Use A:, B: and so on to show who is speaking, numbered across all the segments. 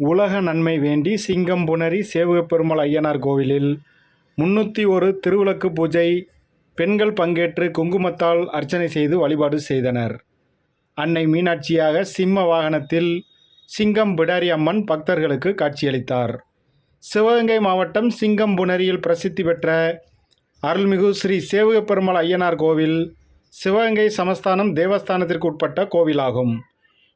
A: உலக நன்மை வேண்டி சிங்கம் புனரி சேவகப்பெருமாள் ஐயனார் கோவிலில் முன்னூற்றி ஒரு திருவிளக்கு பூஜை பெண்கள் பங்கேற்று குங்குமத்தால் அர்ச்சனை செய்து வழிபாடு செய்தனர். அன்னை மீனாட்சியாக சிம்ம வாகனத்தில் சிங்கம் பிடாரி அம்மன் பக்தர்களுக்கு காட்சியளித்தார். சிவகங்கை மாவட்டம் சிங்கம் புனரியில் பிரசித்தி பெற்ற அருள்மிகு ஸ்ரீ சேவகப்பெருமாள் ஐயனார் கோவில் சிவகங்கை சமஸ்தானம் தேவஸ்தானத்திற்கு உட்பட்ட கோவிலாகும்.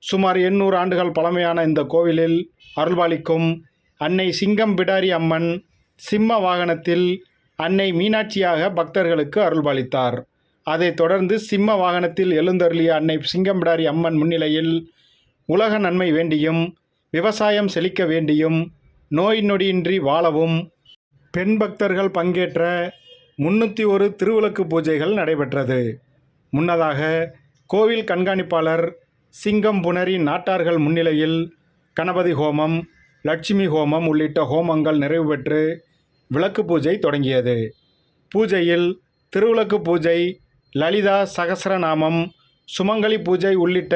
A: சுமார் எண்ணூறு ஆண்டுகள் பழமையான இந்த கோவிலில் அருள்பாலிக்கும் அன்னை சிங்கம் பிடாரி அம்மன் சிம்ம வாகனத்தில் அன்னை மீனாட்சியாக பக்தர்களுக்கு அருள்பாலித்தார். அதைத் தொடர்ந்து சிம்ம வாகனத்தில் எழுந்தருளிய அன்னை சிங்கம் பிடாரி அம்மன் முன்னிலையில் உலக நன்மை வேண்டியும் விவசாயம் செழிக்க வேண்டியும் நோய் நொடியின்றி வாழவும் பெண் பக்தர்கள் பங்கேற்ற முன்னூற்றி ஒரு திருவிளக்கு பூஜைகள் நடைபெற்றது. முன்னதாக கோவில் கண்காணிப்பாளர் சிங்கம் புனரி நாட்டார்கள் முன்னிலையில் கணபதி ஹோமம் லட்சுமி ஹோமம் உள்ளிட்ட ஹோமங்கள் நிறைவு பெற்று விளக்கு பூஜை தொடங்கியது. பூஜையில் திருவிளக்கு பூஜை லலிதா சகசரநாமம் சுமங்கலி பூஜை உள்ளிட்ட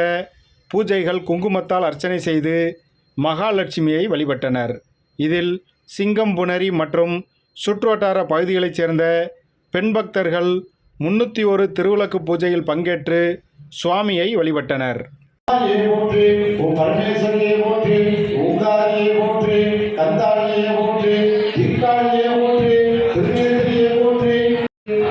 A: பூஜைகள் குங்குமத்தால் அர்ச்சனை செய்து மகாலட்சுமியை வழிபட்டனர். இதில் சிங்கம் புனரி மற்றும் சுற்றுவட்டார பகுதிகளைச் சேர்ந்த பெண் பக்தர்கள் முன்னூற்றி ஒரு திருவிளக்கு பூஜையில் பங்கேற்று சுவாமியை வழிபட்டனர்.
B: தாயே போற்றி ஓம் பரமேஸ்வரியே போற்றி ஓங்காரியே போற்றி கந்தாளியே போற்றி திருக்காளியே போற்றி திருநேந்திரியே போற்றி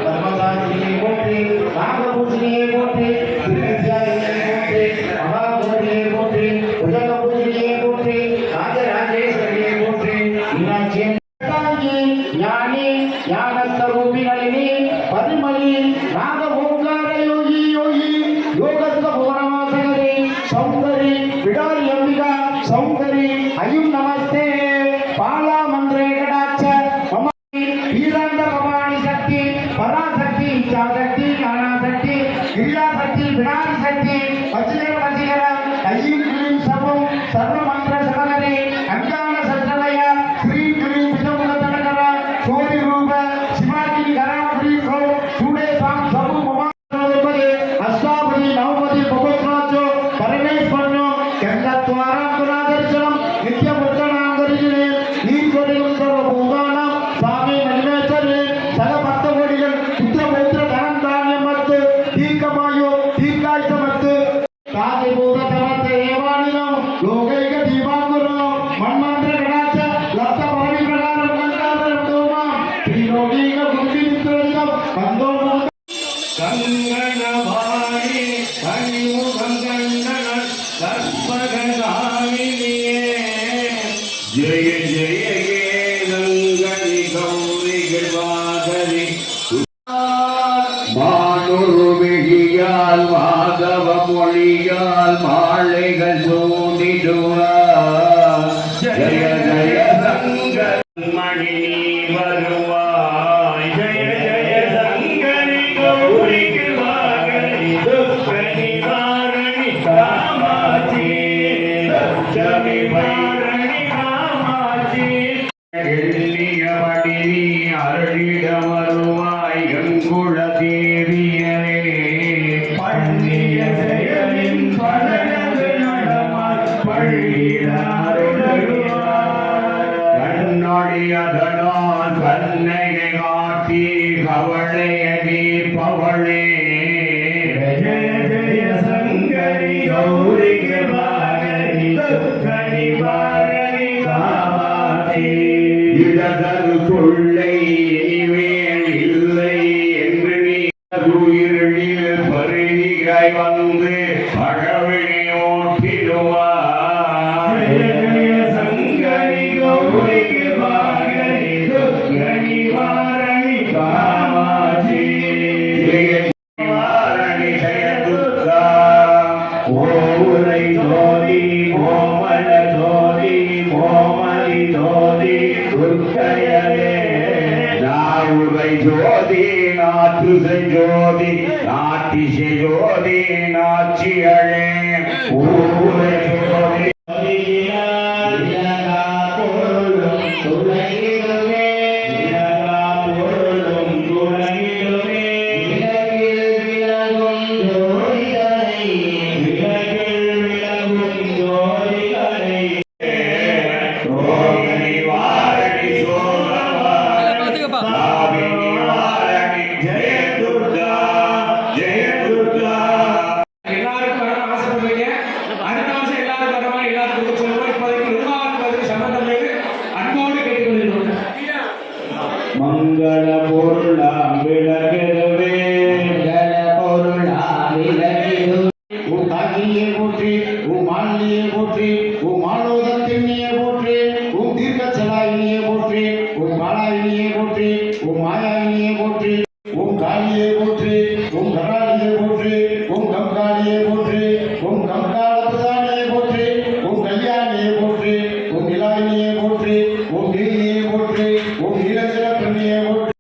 B: பரமசாரியே போற்றி நாகபூஜனையே போற்றி திருநித்யாயினியே போற்றி மகாபூஜனையே போற்றி உஜக பூஜனையே போற்றி ராஜராஜேஸ்வரியே போற்றி மீனாட்சியே தாயே, ஞானி ஞானஸ்வரூபிகளினி சௌந்தரி ஐயும் நமஸ்தே. பாலா மந்திரே கடாச்ச மம வீராந்த பவானி சக்தி பராசக்தி இச்சாசக்தி ஞானாசக்தி கிரியாசக்தி விடாரி சக்தி வசுதேவ வசிகர ஐயும் கிரீம் சர்வம் சர்வ
C: கனிமுகம் கண்ணன கற்பகதாமினியே ஜெய ஜெய ஹே கௌரி கிருபாகரி மானுருவிழியால் மாதவ மொழியால் மாலைகள் சூடிடுவார் கண்ணொழியதனால் கண்ணையை காட்டி கவளைய தீர்ப்பவளே ஜோதி ஓமல ஜோதி நாட்டிசை ஜோதி நாச்சியழே ஊரை ஜோதி பொருளும் துணையிலுமே விலகில் விலகும் ஜோதிகளை
B: மங்கள பொருளாம் விளக்கெடுவே மங்கள பொருளாம் விளக்கெடு உன் தாங்கியே போற்றி உன் மாலியே போற்றி உன்